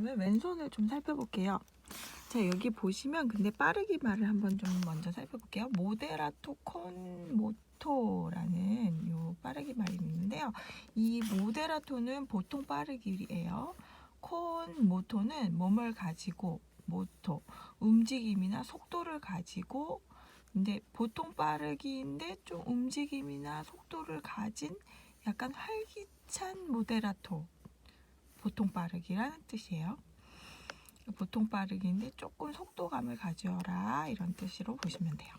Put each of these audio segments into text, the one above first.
다음에 왼손을 좀 살펴볼게요. 자, 여기 보시면 근데 빠르기 말을 한번 좀 먼저 살펴볼게요. 모데라토 콘 모토라는 요 빠르기 말이 있는데요. 이 모데라토는 보통 빠르기예요. 콘 모토는 몸을 가지고 모토 움직임이나 속도를 가지고 근데 보통 빠르기인데 좀 움직임이나 속도를 가진 약간 활기찬 모데라토 보통 빠르기라는 뜻이에요. 보통 빠르기인데 조금 속도감을 가져라 이런 뜻으로 보시면 돼요.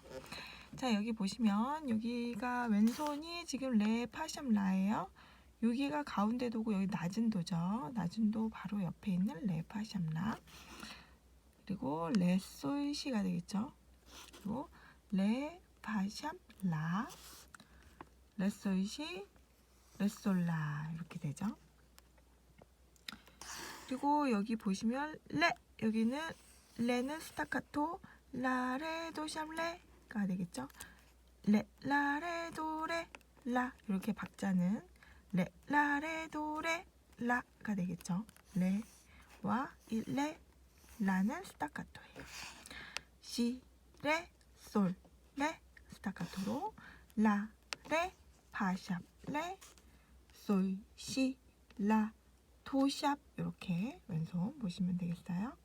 자 여기 보시면 여기가 왼손이 지금 레 파샴 라예요. 여기가 가운데 도고 여기 낮은 도죠. 낮은 도 바로 옆에 있는 레 파샴 라. 그리고 레 솔 시가 되겠죠. 그리고 레 파샴 라 레 솔 시 레 솔라 이렇게 되죠. 그리고 여기 보시면 레 여기는 레는 스타카토 라레 도샴레가 되겠죠. 레 라레 도 레 라 이렇게 박자는 레 라레 도 레 라가 되겠죠. 레와 이레 라는 스타카토예요. 시레 솔 레 스타카토로 라 레 파샵 레 솔, 시, 라, 도샵 이렇게 왼손 보시면 되겠어요.